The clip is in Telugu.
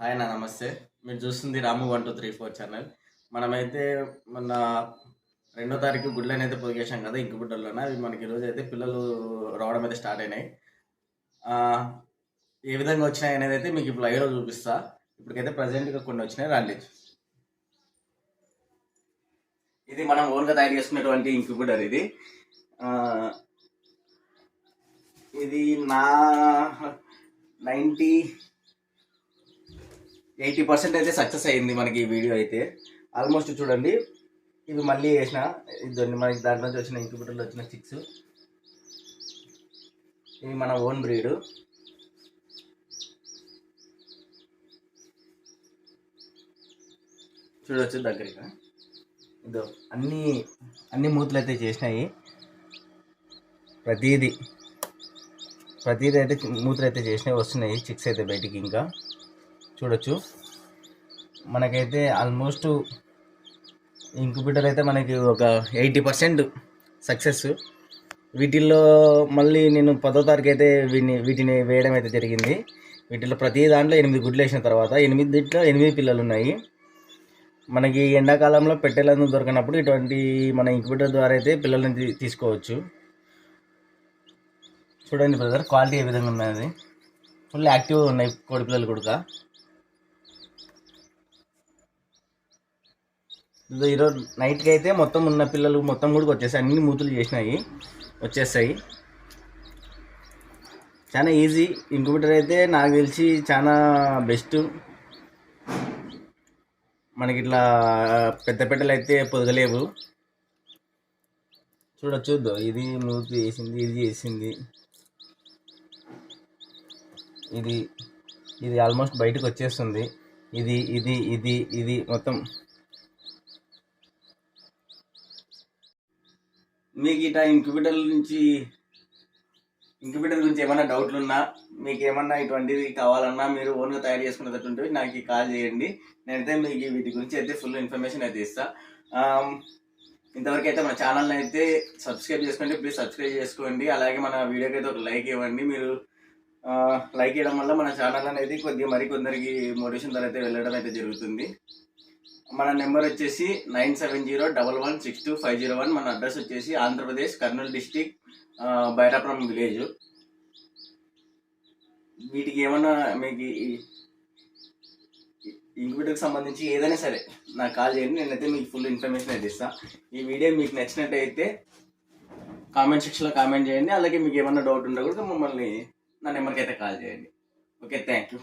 హాయ్ నమస్తే. మీరు చూస్తుంది Ramu one two three four channel. మనమైతే మొన్న రెండో తారీఖు గుడ్లను అయితే పొదిగేసాం కదా ఇంక గుడ్డల్లోన. అవి మనకి ఈరోజు అయితే పిల్లలు రావడం అయితే స్టార్ట్ అయినాయి. ఏ విధంగా వచ్చినాయి అనేది అయితే మీకు ఇప్పుడు లైవ్లో చూపిస్తా. ఇప్పటికైతే ప్రజెంట్గా కొన్ని వచ్చినాయి రండి. ఇది మనం ఓన్గా తయారు చేసుకున్నటువంటి ఇంక్యుబేటర్ ఇది. ఇది నా నైంటీ ఎయిటీ పర్సెంట్ అయితే సక్సెస్ అయ్యింది మనకి ఈ వీడియో అయితే. ఆల్మోస్ట్ చూడండి. ఇవి మళ్ళీ వేసిన ఇదండి మనకి దాంట్లో నుంచి వచ్చిన ఇంక్యుబేటర్లో వచ్చిన చిక్స్ ఇవి మన ఓన్ బ్రీడ్. చూడవచ్చు దగ్గరగా ఇదో అన్ని అన్ని మూతలు అయితే చేసినాయి. ప్రతిదీ. ప్రతిదీ అయితే మూతలు అయితే చేసినాయి వస్తున్నాయి చిక్స్ అయితే బయటికి ఇంకా. చూడొచ్చు. మనకైతే ఆల్మోస్ట్ ఇంక్యుబేటర్ అయితే మనకి ఒక ఎయిటీ పర్సెంట్ సక్సెస్ వీటిల్లో మళ్ళీ నేను పదో తారీఖు అయితే వీటిని వీటిని వేయడం అయితే జరిగింది. వీటిలో ప్రతి దాంట్లో ఎనిమిది గుడ్లు వేసిన తర్వాత ఎనిమిదిట్లో ఎనిమిది పిల్లలు ఉన్నాయి. మనకి ఎండాకాలంలో పెట్టెలను దొరికినప్పుడు ఇటువంటి మన ఇంక్యుబేటర్ ద్వారా అయితే పిల్లల్ని తీసుకోవచ్చు. చూడండి బ్రదర్ క్వాలిటీ ఏ విధంగా ఉన్నది ఫుల్ యాక్టివ్గా ఉన్నాయి కోడి పిల్లలు కూడా. ఈరోజు నైట్కి అయితే మొత్తం ఉన్న పిల్లలు మొత్తం కూడా వచ్చేసాయి. అన్ని మూతులు చేసినాయి. వచ్చేస్తాయి. చాలా ఈజీ. ఇంక్యుబేటర్ అయితే నాకు తెలిసి చాలా బెస్ట్. మనకి ఇట్లా పెద్ద పెట్టలు అయితే పొదగలేవు చూడొచ్చు. ఇది మూతి వేసింది ఇది వేసింది ఇది ఇది ఆల్మోస్ట్ బయటకు వచ్చేస్తుంది. ఇది ఇది ఇది ఇది మొత్తం మీకు ఇట ఇంక్యుబేటర్ నుంచి ఇంక్యుబేటర్ గురించి ఏమైనా డౌట్లు ఉన్నా మీకు ఏమన్నా ఇటువంటివి కావాలన్నా మీరు ఓన్గా తయారు చేసుకునేటట్టుంటే నాకు కాల్ చేయండి. నేనైతే మీకు వీటి గురించి అయితే ఫుల్ ఇన్ఫర్మేషన్ అయితే ఇస్తాను ఇంతవరకు అయితే మన ఛానల్ని అయితే సబ్స్క్రైబ్ చేసుకోండి. ప్లీజ్ సబ్స్క్రైబ్ చేసుకోండి. అలాగే మన వీడియోకి అయితే ఒక లైక్ ఇవ్వండి. మీరు లైక్ ఇవ్వడం వల్ల మన ఛానల్ అనేది కొద్దిగా మరి కొందరికి మోటివేషన్ ద్వారా అయితే వెళ్ళడం అయితే జరుగుతుంది. మన నెంబర్ వచ్చేసి nine seven zero double one six two five zero one. మన అడ్రస్ వచ్చేసి ఆంధ్రప్రదేశ్ కర్నూలు డిస్టిక్ బైరాపురం విలేజ్. వీటికి ఏమన్నా మీకు ఇంక్విటర్కి సంబంధించి ఏదైనా సరే నాకు కాల్ చేయండి నేనైతే మీకు ఫుల్ ఇన్ఫర్మేషన్ అయితే ఇస్తాను ఈ వీడియో మీకు నచ్చినట్టయితే కామెంట్ సెక్షన్లో కామెంట్ చేయండి. అలాగే మీకు ఏమన్నా డౌట్ ఉంటే కూడా మమ్మల్ని నా నెంబర్కి అయితే కాల్ చేయండి. Okay thank you.